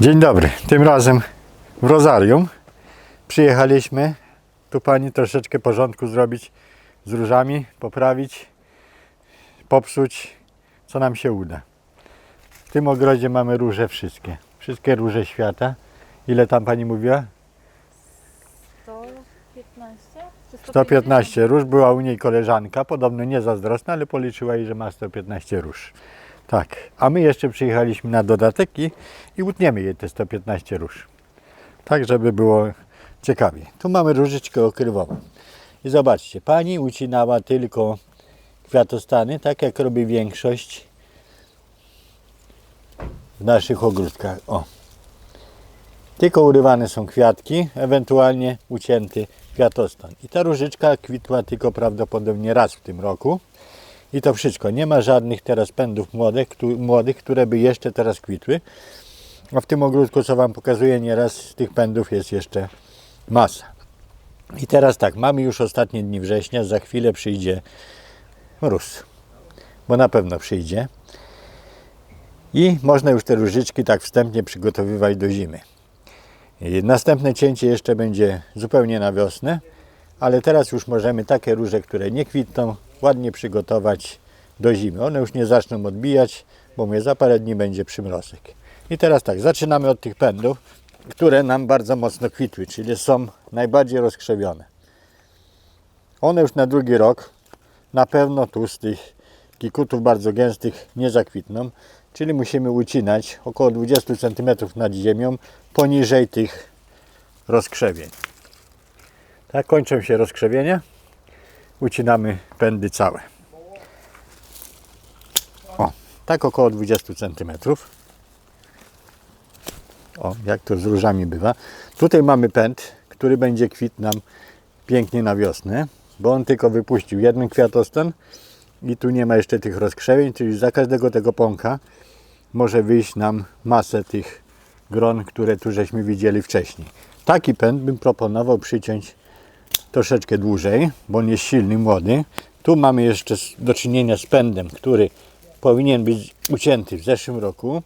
Dzień dobry. Tym razem w Rozarium przyjechaliśmy tu pani troszeczkę porządku zrobić z różami, poprawić, popsuć, co nam się uda. W tym ogrodzie mamy róże wszystkie. Wszystkie róże świata. Ile tam pani mówiła? 115? Czy 115 róż. Była u niej koleżanka, podobno nie zazdrosna, ale policzyła jej, że ma 115 róż. Tak. A my jeszcze przyjechaliśmy na dodatek i, utniemy jej te 115 róż. Tak, żeby było ciekawie. Tu mamy różyczkę okrywową. I zobaczcie, pani ucinała tylko kwiatostany, tak jak robi większość w naszych ogródkach. O. Tylko urywane są kwiatki, ewentualnie ucięty kwiatostan. I ta różyczka kwitła tylko prawdopodobnie raz w tym roku. I to wszystko. Nie ma żadnych teraz pędów młodych, młodych które by jeszcze teraz kwitły. A w tym ogródku, co Wam pokazuję nieraz, tych pędów jest jeszcze masa. I teraz tak, mamy już ostatnie dni września, za chwilę przyjdzie mróz. Bo na pewno przyjdzie. I można już te różyczki tak wstępnie przygotowywać do zimy. I Następne cięcie jeszcze będzie zupełnie na wiosnę, ale teraz już możemy takie róże, które nie kwitną, ładnie przygotować do zimy. One już nie zaczną odbijać, bo mówię, za parę dni będzie przymrozek. I teraz tak, zaczynamy od tych pędów, które nam bardzo mocno kwitły, czyli są najbardziej rozkrzewione. One już na drugi rok na pewno tu z tych kikutów bardzo gęstych nie zakwitną, czyli musimy ucinać około 20 cm nad ziemią poniżej tych rozkrzewień. Tak kończą się rozkrzewienia. Ucinamy pędy całe. O, tak około 20 cm. O, jak to z różami bywa. Tutaj mamy pęd, który będzie kwit nam pięknie na wiosnę, bo on tylko wypuścił jeden kwiatostan i tu nie ma jeszcze tych rozkrzewień, czyli za każdego tego pąka może wyjść nam masę tych gron, które tu żeśmy widzieli wcześniej. Taki pęd bym proponował przyciąć troszeczkę dłużej, bo on jest silny, młody. Tu mamy jeszcze do czynienia z pędem, który powinien być ucięty w zeszłym roku,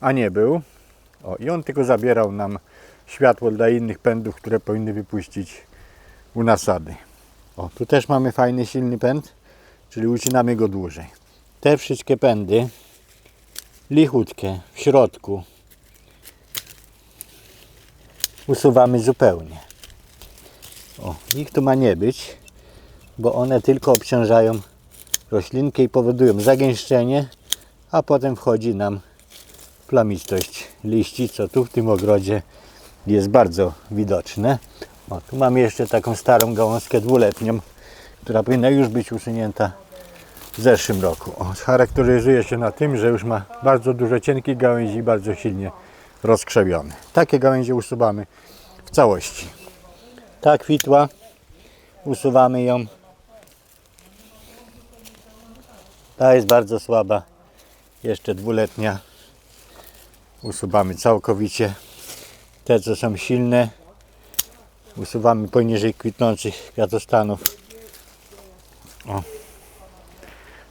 a nie był. O, I on tylko zabierał nam światło dla innych pędów, które powinny wypuścić u nasady. O, tu też mamy fajny, silny pęd, czyli ucinamy go dłużej. Te wszystkie pędy, lichutkie w środku, usuwamy zupełnie. O, ich tu ma nie być, bo one tylko obciążają roślinkę i powodują zagęszczenie, a potem wchodzi nam plamistość liści, co tu w tym ogrodzie jest bardzo widoczne. O, tu mamy jeszcze taką starą gałązkę dwuletnią, która powinna już być usunięta w zeszłym roku. O, charakteryzuje się na tym, że już ma bardzo dużo cienkich gałęzi i bardzo silnie rozkrzewione. Takie gałęzie usuwamy w całości. Ta kwitła, usuwamy ją. Ta jest bardzo słaba, jeszcze dwuletnia. Usuwamy całkowicie. Te, co są silne, usuwamy poniżej kwitnących kwiatostanów. O.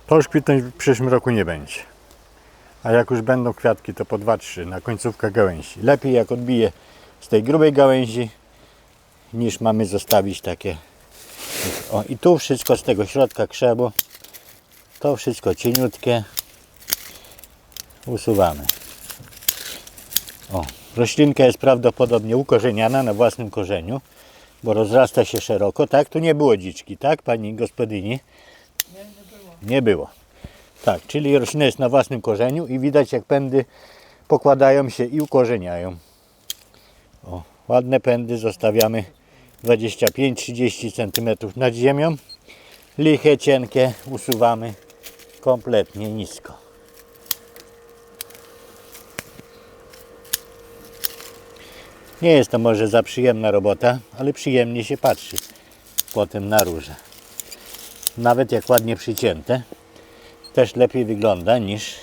To już kwitnąć w przyszłym roku nie będzie. A jak już będą kwiatki, to po 2-3 na końcówkę gałęzi. Lepiej jak odbije z tej grubej gałęzi, niż mamy zostawić takie. O, i tu wszystko z tego środka krzebo. To wszystko cieniutkie. Usuwamy. O, roślinka jest prawdopodobnie ukorzeniana na własnym korzeniu, bo rozrasta się szeroko. Tak, tu nie było dziczki, tak, pani gospodyni? Nie było. Tak, czyli roślina jest na własnym korzeniu i widać jak pędy pokładają się i ukorzeniają. O, ładne pędy zostawiamy 25-30 cm nad ziemią. Liche, cienkie usuwamy kompletnie nisko. Nie jest to może za przyjemna robota, ale przyjemnie się patrzy potem na róże. Nawet jak ładnie przycięte, też lepiej wygląda niż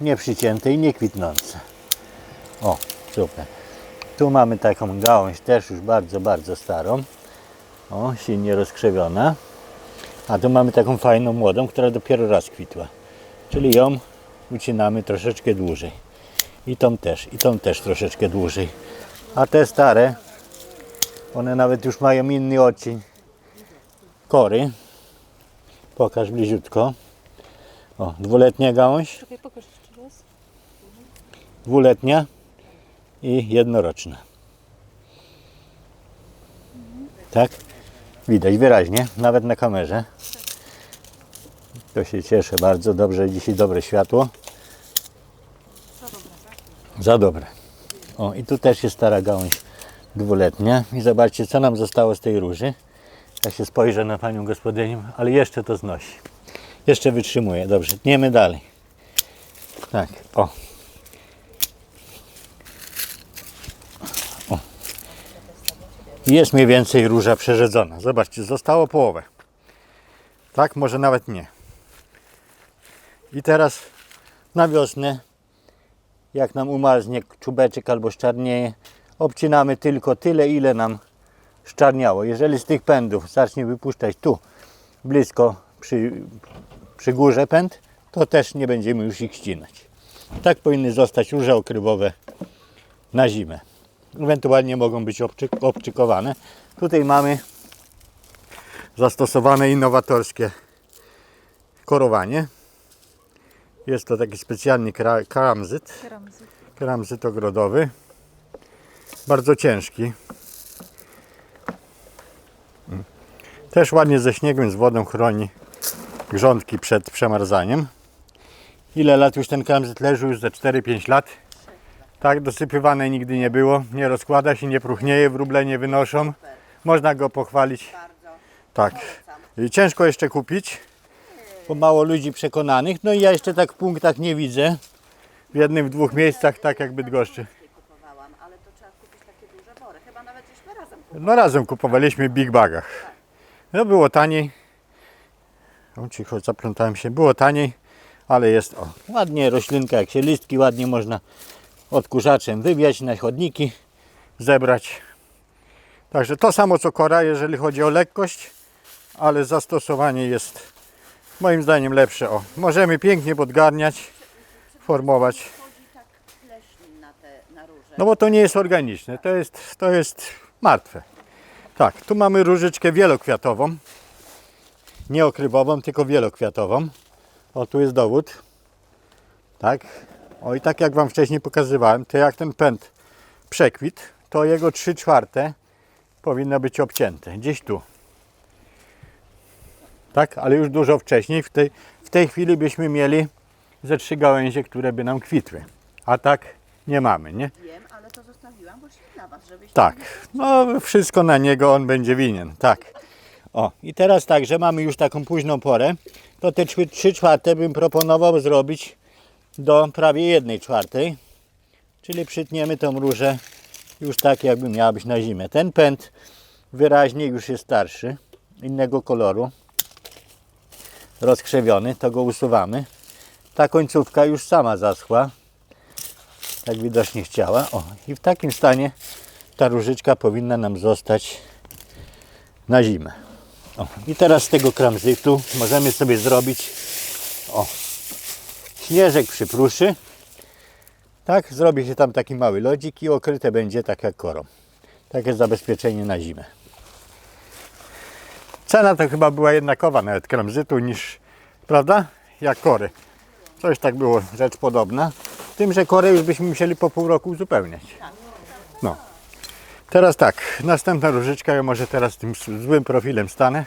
nieprzycięte i niekwitnące. O, super. Tu mamy taką gałąź też już bardzo, bardzo starą. O, silnie rozkrzewiona. A tu mamy taką fajną młodą, która dopiero raz kwitła. Czyli ją ucinamy troszeczkę dłużej. I tą też, i tą też troszeczkę dłużej. A te stare, one nawet już mają inny odcień kory. Pokaż bliziutko. O, dwuletnia gałąź, dwuletnia i jednoroczna. Tak? Widać wyraźnie, nawet na kamerze. To się cieszę bardzo, dobrze, dzisiaj dobre światło. Za dobre. O, i tu też jest stara gałąź dwuletnia. I zobaczcie, co nam zostało z tej róży. Ja się spojrzę na panią gospodynię, ale jeszcze to znosi. Jeszcze wytrzymuje. Dobrze, tniemy dalej. Tak, o. Jest mniej więcej róża przerzedzona. Zobaczcie, zostało połowę. Tak, może nawet nie. I teraz na wiosnę jak nam umarznie czubeczek albo szczarnieje, obcinamy tylko tyle, ile nam szczarniało. Jeżeli z tych pędów zacznie wypuszczać tu blisko przy, przy górze pęd, to też nie będziemy już ich ścinać. Tak powinny zostać róże okrywowe na zimę. Ewentualnie mogą być obczyk, obczykowane. Tutaj mamy zastosowane innowatorskie korowanie. Jest to taki specjalny kra- kramzyt, Keramzy. kramzyt ogrodowy. Bardzo ciężki. Też ładnie ze śniegiem, z wodą chroni grządki przed przemarzaniem. Ile lat już ten kramzyt leży? Już za 4-5 lat. Tak, dosypywane nigdy nie było. Nie rozkłada się, nie próchnieje, wróble nie wynoszą. Można go pochwalić. Tak. I Ciężko jeszcze kupić, bo mało ludzi przekonanych. No i ja jeszcze tak w punktach nie widzę. W jednym, w dwóch miejscach, tak jak Bydgoszczy. kupowałam, ale to trzeba kupić takie duże. Chyba nawet No razem kupowaliśmy w Big Bagach. No było taniej. O cicho, zaplątałem się. Było taniej, ale jest o, ładnie roślinka, jak się listki ładnie można odkurzaczem wywiać na chodniki, zebrać. Także to samo co kora, jeżeli chodzi o lekkość, ale zastosowanie jest moim zdaniem lepsze. O, możemy pięknie podgarniać, formować. No bo to nie jest organiczne, to jest, to jest martwe. Tak, tu mamy różyczkę wielokwiatową. Nie okrywową, tylko wielokwiatową. O, tu jest dowód. Tak. O i tak jak Wam wcześniej pokazywałem, to jak ten pęd przekwit, to jego 3 czwarte powinno być obcięte. Gdzieś tu. Tak, ale już dużo wcześniej. W tej, w tej chwili byśmy mieli ze trzy gałęzie, które by nam kwitły. A tak nie mamy, nie? Wiem, ale to zostawiłam właśnie dla Was, żebyście Tak, no wszystko na niego on będzie winien, tak. O, i teraz tak, że mamy już taką późną porę, to te 3 czwarte bym proponował zrobić do prawie 1 czwartej, czyli przytniemy tą różę już tak, jakby miała być na zimę. Ten pęd wyraźnie już jest starszy, innego koloru, rozkrzewiony, to go usuwamy. Ta końcówka już sama zaschła, tak widocznie chciała. O, i w takim stanie ta różyczka powinna nam zostać na zimę. O, I teraz z tego kramzytu możemy sobie zrobić o, śnieżek przypruszy. Tak, zrobi się tam taki mały lodzik i okryte będzie tak jak korą. Takie zabezpieczenie na zimę. Cena to chyba była jednakowa nawet kramzytu niż, prawda, jak kory. Coś tak było, rzecz podobna. Tym, że korę już byśmy musieli po pół roku uzupełniać. No. Teraz tak, następna różyczka, ja może teraz tym złym profilem stanę.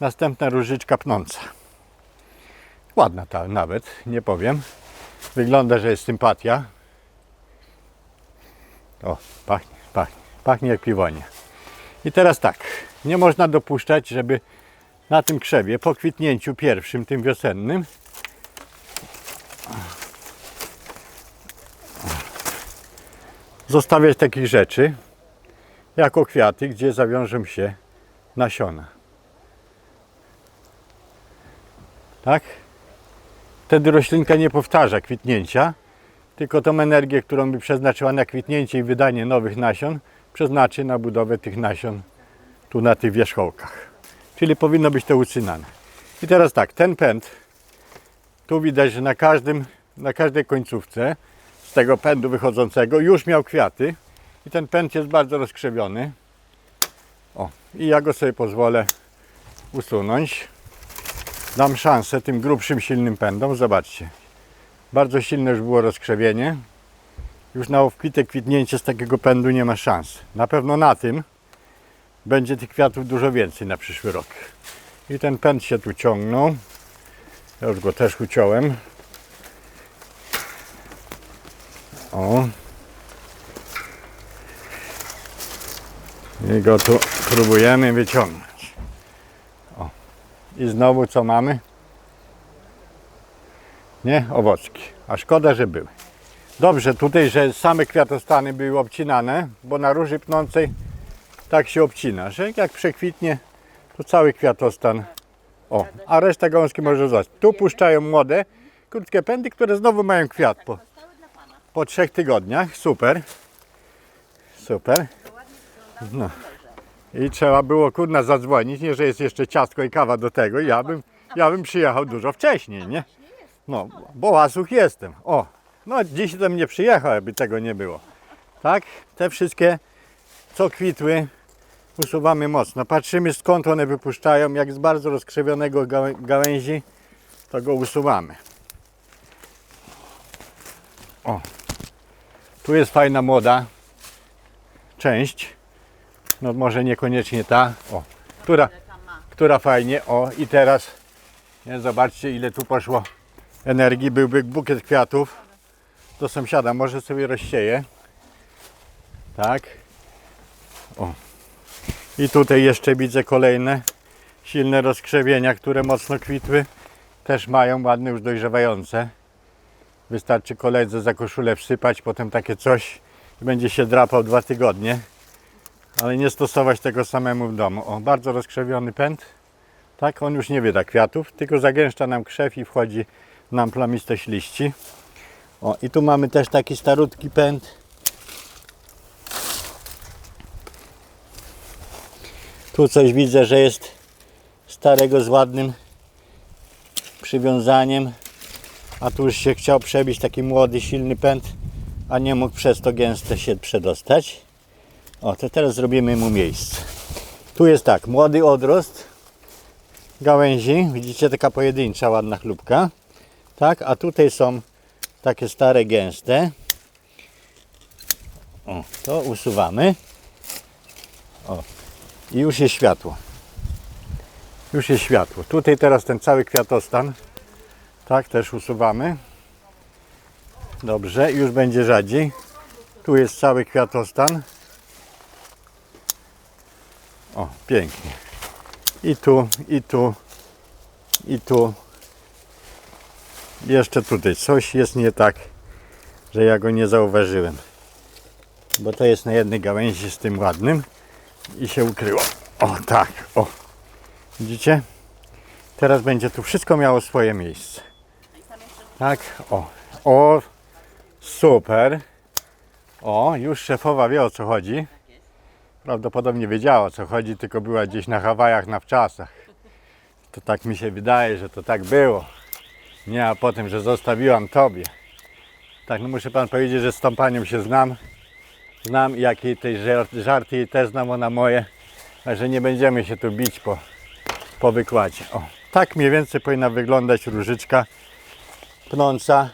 Następna różyczka pnąca. Ładna ta nawet, nie powiem. Wygląda, że jest sympatia. O, pachnie, pachnie, pachnie jak piwonie. I teraz tak, nie można dopuszczać, żeby na tym krzewie, po kwitnięciu pierwszym, tym wiosennym, zostawiać takich rzeczy, jako kwiaty, gdzie zawiążą się nasiona. Tak? Wtedy roślinka nie powtarza kwitnięcia, tylko tą energię, którą by przeznaczyła na kwitnięcie i wydanie nowych nasion, przeznaczy na budowę tych nasion tu na tych wierzchołkach. Czyli powinno być to ucynane. I teraz tak, ten pęd, tu widać, że na, każdym, na każdej końcówce z tego pędu wychodzącego już miał kwiaty i ten pęd jest bardzo rozkrzewiony. O, i ja go sobie pozwolę usunąć. Dam szansę tym grubszym, silnym pędom. Zobaczcie. Bardzo silne już było rozkrzewienie. Już na obfite kwitnięcie z takiego pędu nie ma szans. Na pewno na tym będzie tych kwiatów dużo więcej na przyszły rok. I ten pęd się tu ciągnął. Ja już go też uciąłem. O. I go tu próbujemy wyciągnąć. I znowu co mamy? Nie? Owocki. A szkoda, że były. Dobrze tutaj, że same kwiatostany były obcinane, bo na róży pnącej tak się obcina, że jak przekwitnie, to cały kwiatostan. O, a reszta gąski może zostać. Tu puszczają młode, krótkie pędy, które znowu mają kwiat po, po trzech tygodniach. Super. Super. No. I trzeba było kurna zadzwonić, nie, że jest jeszcze ciastko i kawa do tego. Ja bym, ja bym przyjechał dużo wcześniej, nie? No, bo łasuch jestem. O, no dziś to nie przyjechał, jakby tego nie było. Tak? Te wszystkie, co kwitły, usuwamy mocno. Patrzymy skąd one wypuszczają. Jak z bardzo rozkrzewionego gałę- gałęzi, to go usuwamy. O, tu jest fajna młoda część. No może niekoniecznie ta. O, która, która fajnie. O, i teraz nie, zobaczcie ile tu poszło energii. Byłby bukiet kwiatów do sąsiada. Może sobie rozsieje. Tak. O. I tutaj jeszcze widzę kolejne silne rozkrzewienia, które mocno kwitły. Też mają ładne już dojrzewające. Wystarczy koledze za koszulę wsypać, potem takie coś i będzie się drapał dwa tygodnie. Ale nie stosować tego samemu w domu. O, bardzo rozkrzewiony pęd. Tak, on już nie wyda kwiatów, tylko zagęszcza nam krzew i wchodzi nam plamistość liści. O, i tu mamy też taki starutki pęd. Tu coś widzę, że jest starego z ładnym przywiązaniem, a tu już się chciał przebić taki młody, silny pęd, a nie mógł przez to gęste się przedostać. O, to teraz zrobimy mu miejsce. Tu jest tak, młody odrost gałęzi, widzicie taka pojedyncza ładna chlubka, tak, a tutaj są takie stare, gęste. O, to usuwamy. O, i już jest światło. Już jest światło. Tutaj teraz ten cały kwiatostan. Tak, też usuwamy. Dobrze, już będzie rzadziej. Tu jest cały kwiatostan. O, pięknie. I tu, i tu, i tu. Jeszcze tutaj coś jest nie tak, że ja go nie zauważyłem. Bo to jest na jednej gałęzi z tym ładnym i się ukryło. O tak, o. Widzicie? Teraz będzie tu wszystko miało swoje miejsce. Tak, o. O, super. O, już szefowa wie o co chodzi. Prawdopodobnie wiedziała o co chodzi, tylko była gdzieś na Hawajach na wczasach. To tak mi się wydaje, że to tak było. Nie, a potem, że zostawiłam tobie. Tak, no muszę pan powiedzieć, że z tą panią się znam. Znam jakie tej żart, żarty jej też znam, ona moje. Także nie będziemy się tu bić po, po wykładzie. O, tak mniej więcej powinna wyglądać różyczka pnąca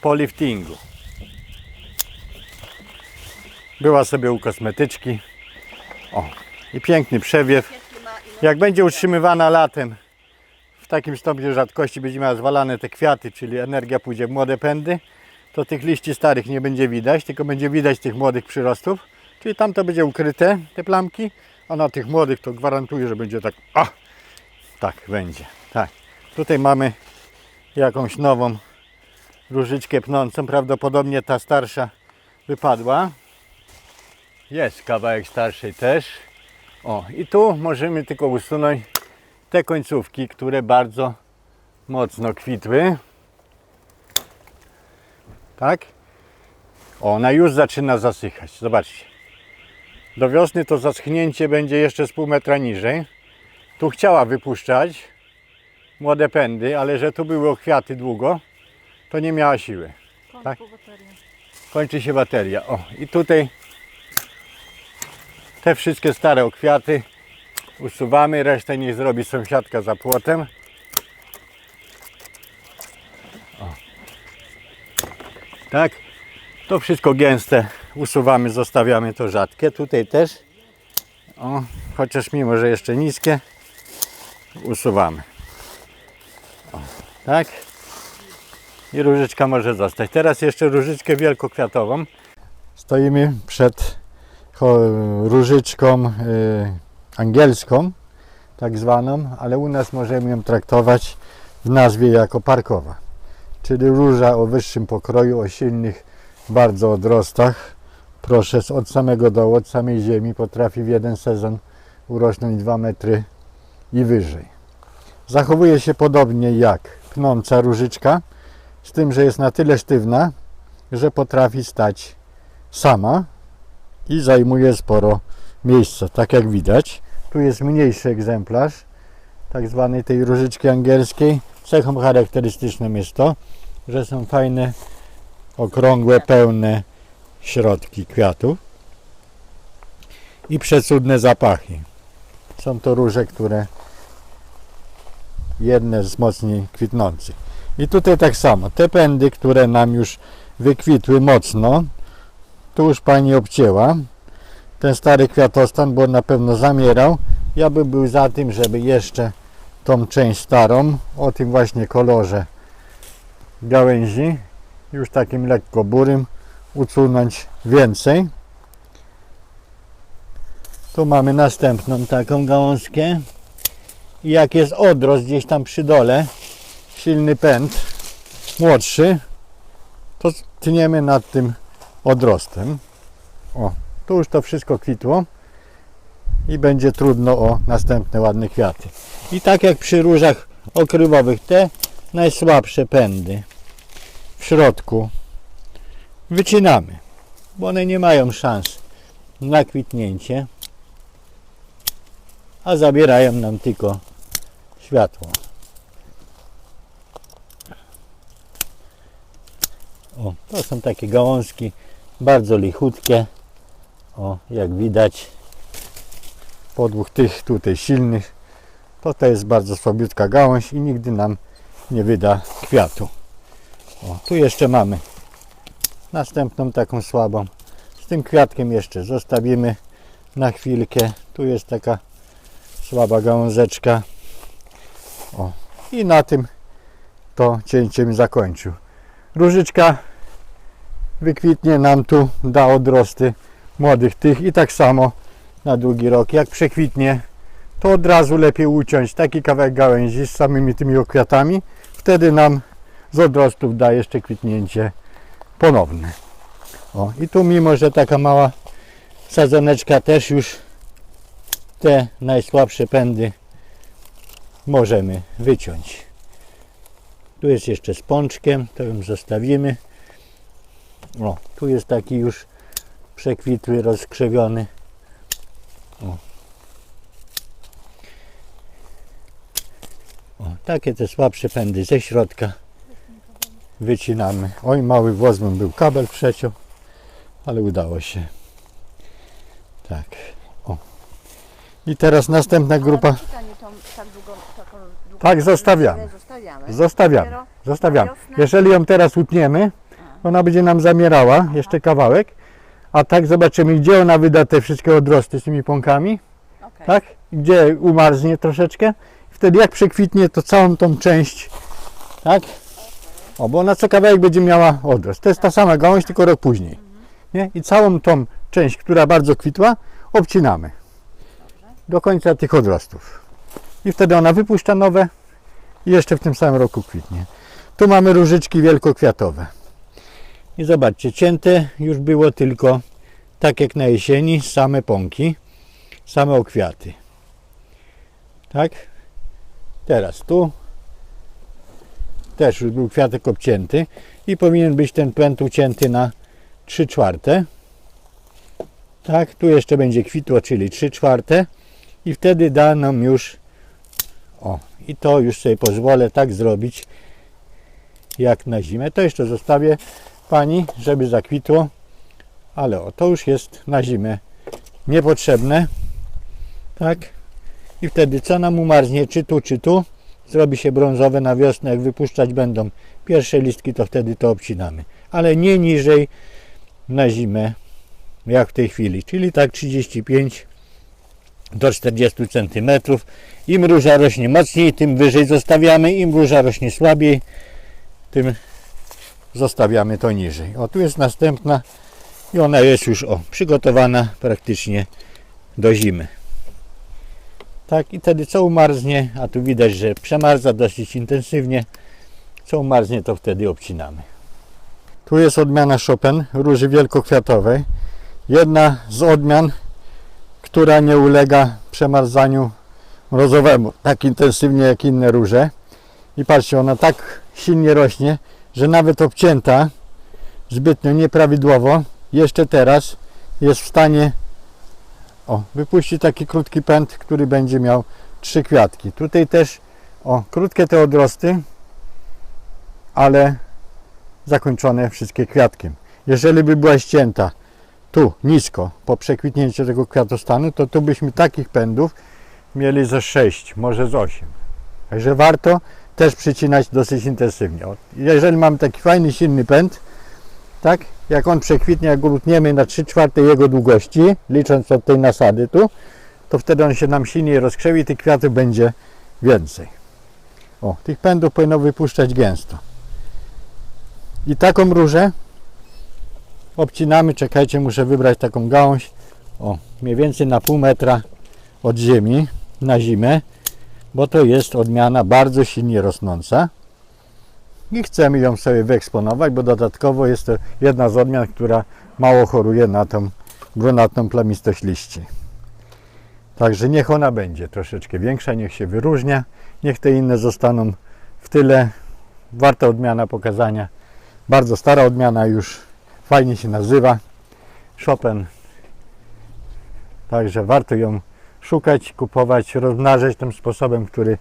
po liftingu. Była sobie u kosmetyczki. O, i piękny przewiew. Jak będzie utrzymywana latem w takim stopniu rzadkości, będzie miała zwalane te kwiaty, czyli energia pójdzie w młode pędy, to tych liści starych nie będzie widać, tylko będzie widać tych młodych przyrostów. Czyli tam to będzie ukryte, te plamki, a na tych młodych to gwarantuję, że będzie tak, a, tak będzie, tak. Tutaj mamy jakąś nową różyczkę pnącą, prawdopodobnie ta starsza wypadła. Jest kawałek starszej też. O, i tu możemy tylko usunąć te końcówki, które bardzo mocno kwitły. Tak? O, Ona już zaczyna zasychać. Zobaczcie. Do wiosny to zaschnięcie będzie jeszcze z pół metra niżej. Tu chciała wypuszczać młode pędy, ale że tu były kwiaty długo, to nie miała siły. Tak? bateria. Kończy się bateria. O, i tutaj te wszystkie stare okwiaty usuwamy, resztę niech zrobi sąsiadka za płotem. O. Tak, to wszystko gęste usuwamy, zostawiamy to rzadkie. Tutaj też, o, chociaż mimo, że jeszcze niskie, usuwamy. O, tak. I różyczka może zostać. Teraz jeszcze różyczkę wielkokwiatową. Stoimy przed różyczką y, angielską, tak zwaną, ale u nas możemy ją traktować w nazwie jako parkowa. Czyli róża o wyższym pokroju, o silnych bardzo odrostach. Proszę, od samego dołu, od samej ziemi potrafi w jeden sezon urosnąć 2 metry i wyżej. Zachowuje się podobnie jak pnąca różyczka, z tym, że jest na tyle sztywna, że potrafi stać sama i zajmuje sporo miejsca, tak jak widać. Tu jest mniejszy egzemplarz, tak zwanej tej różyczki angielskiej. Cechą charakterystyczną jest to, że są fajne, okrągłe, pełne środki kwiatów i przecudne zapachy. Są to róże, które jedne z mocniej kwitnących. I tutaj tak samo, te pędy, które nam już wykwitły mocno, tu już pani obcięła. Ten stary kwiatostan, bo na pewno zamierał. Ja bym był za tym, żeby jeszcze tą część starą, o tym właśnie kolorze gałęzi, już takim lekko burym, usunąć więcej. Tu mamy następną taką gałązkę. I jak jest odrost gdzieś tam przy dole, silny pęd, młodszy, to tniemy nad tym odrostem. O, tu już to wszystko kwitło i będzie trudno o następne ładne kwiaty. I tak jak przy różach okrywowych, te najsłabsze pędy w środku wycinamy, bo one nie mają szans na kwitnięcie, a zabierają nam tylko światło. O, to są takie gałązki bardzo lichutkie. O, jak widać po dwóch tych tutaj silnych, to to jest bardzo słabiutka gałąź i nigdy nam nie wyda kwiatu. O, tu jeszcze mamy następną taką słabą. Z tym kwiatkiem jeszcze zostawimy na chwilkę. Tu jest taka słaba gałązeczka. O, i na tym to cięcie mi zakończył. Różyczka wykwitnie nam tu, da odrosty młodych tych i tak samo na drugi rok. Jak przekwitnie, to od razu lepiej uciąć taki kawałek gałęzi z samymi tymi okwiatami. Wtedy nam z odrostów da jeszcze kwitnięcie ponowne. O, i tu mimo, że taka mała sadzoneczka też już te najsłabsze pędy możemy wyciąć. Tu jest jeszcze z pączkiem, to ją zostawimy. O, tu jest taki już przekwitły, rozkrzewiony. O. o, takie te słabsze pędy ze środka wycinamy. Oj, mały włos bym był kabel przeciął, ale udało się. Tak, o. I teraz następna grupa. Tak zostawiamy. Zostawiamy. Zostawiamy. Jeżeli ją teraz utniemy, ona będzie nam zamierała jeszcze kawałek, a tak zobaczymy, gdzie ona wyda te wszystkie odrosty z tymi pąkami, Okej. tak? Gdzie umarznie troszeczkę. Wtedy jak przekwitnie, to całą tą część, tak? O, bo ona co kawałek będzie miała odrost. To jest ta sama gałąź, tylko rok później. Nie? I całą tą część, która bardzo kwitła, obcinamy do końca tych odrostów. I wtedy ona wypuszcza nowe i jeszcze w tym samym roku kwitnie. Tu mamy różyczki wielkokwiatowe. I zobaczcie, cięte już było tylko tak jak na jesieni, same pąki, same okwiaty. Tak? Teraz tu też już był kwiatek obcięty i powinien być ten pęd ucięty na 3 czwarte. Tak, tu jeszcze będzie kwitło, czyli 3 czwarte i wtedy da nam już o, i to już sobie pozwolę tak zrobić jak na zimę. To jeszcze zostawię Pani, żeby zakwitło, ale o, to już jest na zimę niepotrzebne. Tak? I wtedy co nam umarznie, czy tu, czy tu, zrobi się brązowe na wiosnę, jak wypuszczać będą pierwsze listki, to wtedy to obcinamy. Ale nie niżej na zimę, jak w tej chwili, czyli tak 35 do 40 cm. Im róża rośnie mocniej, tym wyżej zostawiamy, im róża rośnie słabiej, tym zostawiamy to niżej. O, tu jest następna i ona jest już o, przygotowana praktycznie do zimy. Tak, i wtedy co umarznie, a tu widać, że przemarza dosyć intensywnie, co umarznie, to wtedy obcinamy. Tu jest odmiana Chopin, róży wielkokwiatowej. Jedna z odmian, która nie ulega przemarzaniu mrozowemu tak intensywnie jak inne róże. I patrzcie, ona tak silnie rośnie, że nawet obcięta zbytnio nieprawidłowo, jeszcze teraz jest w stanie o, wypuścić taki krótki pęd, który będzie miał trzy kwiatki. Tutaj też o, krótkie te odrosty, ale zakończone wszystkie kwiatkiem. Jeżeli by była ścięta tu nisko po przekwitnięciu tego kwiatostanu, to tu byśmy takich pędów mieli ze 6, może z 8. Także warto też przycinać dosyć intensywnie. Jeżeli mamy taki fajny, silny pęd, tak, jak on przekwitnie, jak go lutniemy na 3 czwarte jego długości, licząc od tej nasady tu, to wtedy on się nam silniej rozkrzewi tych kwiatów będzie więcej. O, tych pędów powinno wypuszczać gęsto. I taką różę obcinamy, czekajcie, muszę wybrać taką gałąź, o, mniej więcej na pół metra od ziemi na zimę, bo to jest odmiana bardzo silnie rosnąca i chcemy ją sobie wyeksponować, bo dodatkowo jest to jedna z odmian, która mało choruje na tą brunatną plamistość liści. Także niech ona będzie troszeczkę większa, niech się wyróżnia, niech te inne zostaną w tyle. Warta odmiana pokazania. Bardzo stara odmiana już fajnie się nazywa. Chopin. Także warto ją szukać, kupować, rozmnażać tym sposobem, który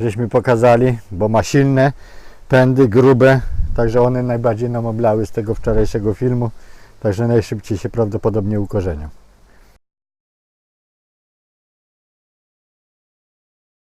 żeśmy pokazali, bo ma silne pędy, grube, także one najbardziej nam oblały z tego wczorajszego filmu, także najszybciej się prawdopodobnie ukorzenią.